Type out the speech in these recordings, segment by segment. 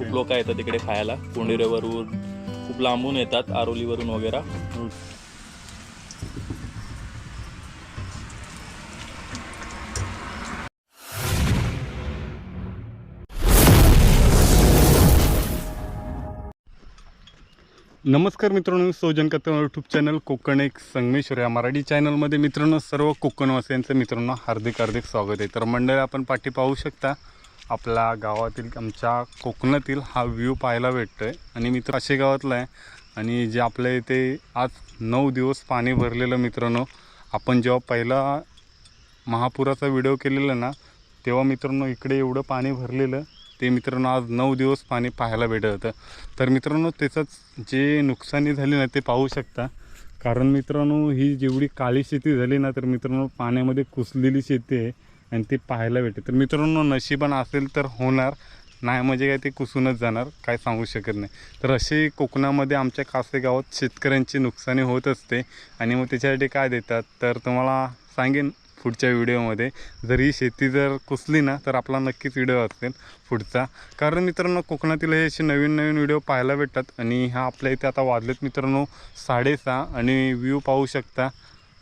खूप लोक येतात तिकडे खायला. कोंडिरेवरून खूप लांबून येतात आरोलीवरून वगैरे. नमस्कार मित्रांनो सोजन कत्ता यूट्यूब चॅनल कोकण एक संगमेश्वर या मराठी चॅनलमध्ये मित्रांनो सर्व कोकणवासियांचं मित्रांनो हार्दिक हार्दिक स्वागत आहे. तर मंडळी आपण पाठी पाहू शकता आपल्या गावातील आमच्या कोकणातील हा व्ह्यू पाहायला भेटतो आहे आणि मित्र असे गावातला आहे. आणि जे आपल्या इथे आज नऊ दिवस पाणी भरलेलं मित्रांनो आपण जेव्हा पहिला महापुराचा व्हिडिओ केलेला ना तेव्हा मित्रांनो इकडे एवढं पाणी भरलेलं ते मित्रांनो आज नऊ दिवस पाणी पाहायला भेटत होतं. तर मित्रांनो त्याचंच जे नुकसानी झाली ना ते पाहू शकता. कारण मित्रांनो ही जेवढी काळी शेती झाली ना तर मित्रांनो पाण्यामध्ये कुसलेली शेती आहे. आणि ते पाहायला भेटेल तर मित्रांनो नशिबान असेल तर होणार. नाही म्हणजे काय ते कुसूनच जाणार. काय सांगू शकत नाही. तर असे कोकणामध्ये आमच्या कासे गावात शेतकऱ्यांची नुकसानी होत असते. आणि मग त्याच्यासाठी काय देतात? तर तुम्हाला सांगेन पुढच्या व्हिडिओमध्ये. जर ही शेती जर कुसली ना तर आपला नक्कीच व्हिडिओ असेल पुढचा. कारण मित्रांनो कोकणातील हे असे नवीन नवीन व्हिडिओ पाहायला भेटतात. आणि हा आपल्या इथे आता वाजलेत मित्रांनो साडेसहा. आणि व्ह्यू पाहू शकता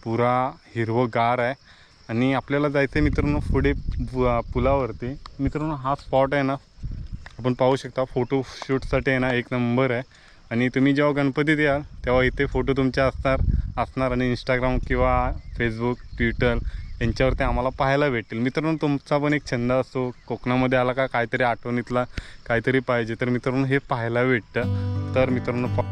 पुरा हिरवंगार आहे. आणि आपल्याला जायचं आहे मित्रांनो पुढे पु- पुलावरती. मित्रांनो हा स्पॉट आहे ना आपण पाहू शकता फोटोशूटसाठी आहे ना एक नंबर आहे. आणि तुम्ही जेव्हा गणपतीत याल तेव्हा इथे फोटो तुमचे असणार असणार आणि इंस्टाग्राम किंवा फेसबुक ट्विटर यांच्यावरती आम्हाला पाहायला भेटेल मित्रांनो तुमचा पण एक छंद असतो कोकणामध्ये आला का काहीतरी आठवणीतला काहीतरी पाहिजे तर मित्रांनो हे पाहायला भेटतं. तर मित्रांनो पा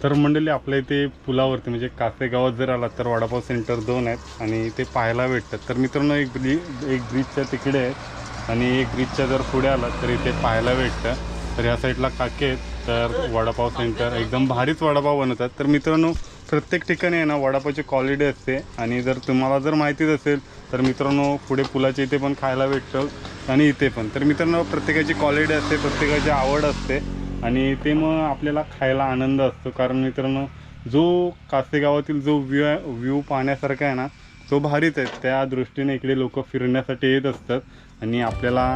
तर मंडळी आपल्या इथे पुलावरती म्हणजे कासे गावात जर आला तर वडापाव सेंटर दोन आहेत आणि ते पाहायला भेटतात. तर मित्रांनो एक ब्रिज एक ब्रिजच्या तिकडे आहेत आणि एक ब्रिजच्या जर पुढे आला तर इथे पाहायला भेटतं. तर ह्या साईडला काके आहेत तर वडापाव सेंटर एकदम भारीच वडापाव बनवतात. तर मित्रांनो प्रत्येक ठिकाणी आहे ना वडापावची क्वालिटी असते आणि जर तुम्हाला जर माहितीच असेल तर मित्रांनो पुढे पुलाच्या इथे पण खायला भेटतं आणि इथे पण. तर मित्रांनो प्रत्येकाची क्वालिटी असते प्रत्येकाची आवड असते. आणि ते मग आपल्याला खायला आनंद असतो. कारण मित्रांनो जो कासेगावातील जो व्ह्यू आहे व्ह्यू पाहण्यासारखा आहे ना तो भारीच आहे. त्या दृष्टीने इकडे लोक फिरण्यासाठी येत असतात आणि आपल्याला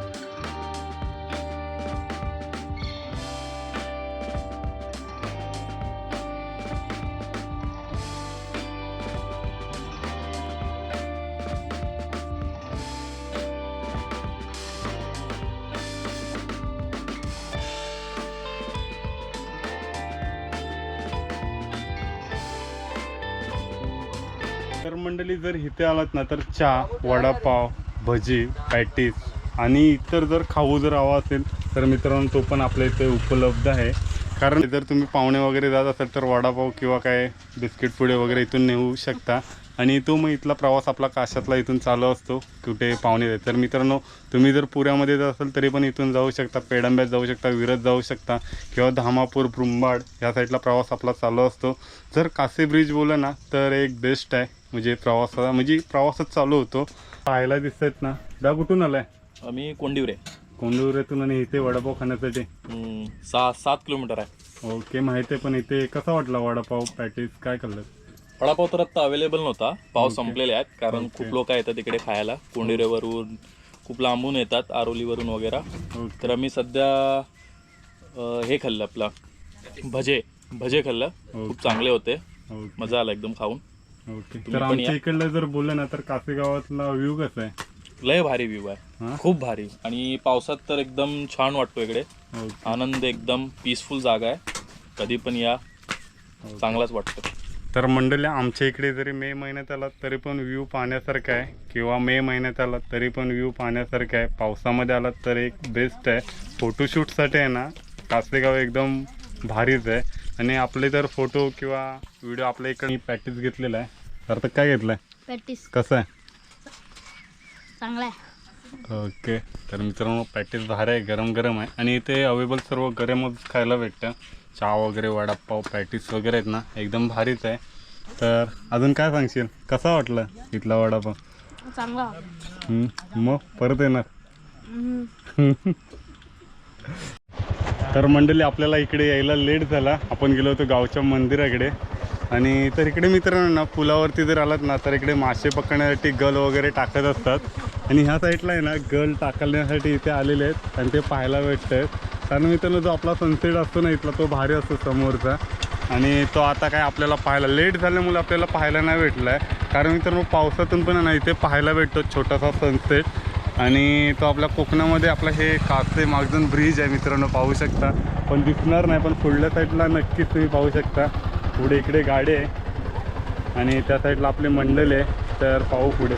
तर मंडळी जर इथे आलात ना तर चहा वडापाव भजी पॅटीस आणि इतर जर खाऊ जर हवा असेल तर मित्रांनो तो पण आपल्या इथे उपलब्ध आहे. कारण जर तुम्ही पाहुणे वगैरे जात असाल तर वडापाव किंवा काय बिस्किट पुडे वगैरे इथून नेऊ शकता. आणि तो मग इथला प्रवास आपला काशातला इथून चालू असतो कुठे पाहुणे जायचे तर मित्रांनो तुम्ही जर पुण्यामध्ये जात असाल तरी पण इथून जाऊ शकता पेडंब्यात जाऊ शकता विरत जाऊ शकता किंवा धामापूर ब्रुंबाड ह्या साईडला प्रवास आपला चालू असतो. जर कासे ब्रिज बोला ना तर एक बेस्ट आहे. म्हणजे प्रवासाला म्हणजे प्रवासच चालू होतो. पाहायला दिसत आहेत ना. डा कुठून आलाय? आम्ही कोंडिवरे. कोंडूरेतून आणि इथे वडापाव खाण्यासाठी? सहा सात किलोमीटर आहे. ओके माहिती आहे पण इथे कसा वाटला वडापाव पॅटीस? काय खाल्लं? वडापाव तर आता अवेलेबल नव्हता. ओके. संपलेले आहेत कारण. खूप लोक येतात तिकडे खायला. कोंडिरेवरून खूप लांबून येतात आरोलीवरून वगैरे. तर आम्ही सध्या हे खाल्लं आपलं भजे. भजे खाल्लं. खूप. चांगले होते. मजा आला एकदम खाऊन. ओके. तुम्ही तर पण आमच्या या. इकडलं जर बोललं ना तर कासे गावातला व्ह्यू कसा आहे? लय भारी व्ह्यू आहे. खूप भारी. आणि पावसात तर एकदम छान वाटतो इकडे. ओके. आनंद एकदम पीसफुल जागा आहे. कधी पण या. चांगलाच वाटतं. तर मंडळी आमच्या इकडे जरी मे महिन्यात आलात तरी पण व्ह्यू पाहण्यासारखा आहे. किंवा मे महिन्यात आलात तरी पण व्ह्यू पाहण्यासारखा आहे. पावसामध्ये आलात तर एक बेस्ट आहे. फोटोशूटसाठी आहे ना कासेगाव एकदम भारीच आहे. आणि आपले तर फोटो किंवा व्हिडिओ आपल्या इकडे पॅकेज घेतलेला आहे. तर आता काय घेतलं आहे प्रॅक्टिस कसं आहे? चांगला आहे. ओके. तर मित्रांनो पॅकेज भारी आहे गरम गरम आहे. आणि इथे अवेलेबल सर्व गरमच खायला भेटतं. चहा वगैरे वडापाव पॅटीस वगैरे आहेत ना एकदम भारीच आहे. तर अजून काय सांगशील? कसा वाटला इथला वडापाव? चांगला मग परत येणार. हम्म. तर मंडळी आपल्याला इकडे यायला लेट झाला. आपण गेलो होतो गावच्या मंदिराकडे. आणि तर इकडे मित्रांनो ना पुलावरती जर आलात ना तर इकडे मासे पकडण्यासाठी गल वगैरे टाकत असतात. आणि ह्या साईडला आहे ना गल टाकण्यासाठी इथे आलेले आहेत आणि ते पाहायला भेटत आहेत कारण मित्रांनो जो आपला सनसेट असतो ना इथला तो भारी असतो समोरचा. आणि तो आता काय आपल्याला पाहायला लेट झाल्यामुळे आपल्याला पाहायला नाही भेटला आहे कारण मित्रांनो पावसातून पण आहे ना इथे पाहायला भेटतो छोटासा सनसेट आणि तो आपल्या कोकणामध्ये आपला हे कासे मागजून ब्रिज आहे मित्रांनो पाहू शकता. पण दिसणार नाही पण पुढल्या साईडला नक्कीच तुम्ही पाहू शकता. पुढे इकडे गाडी आहे. आणि त्या साईडला आपले मंडल आहे. तर पाहू पुढे.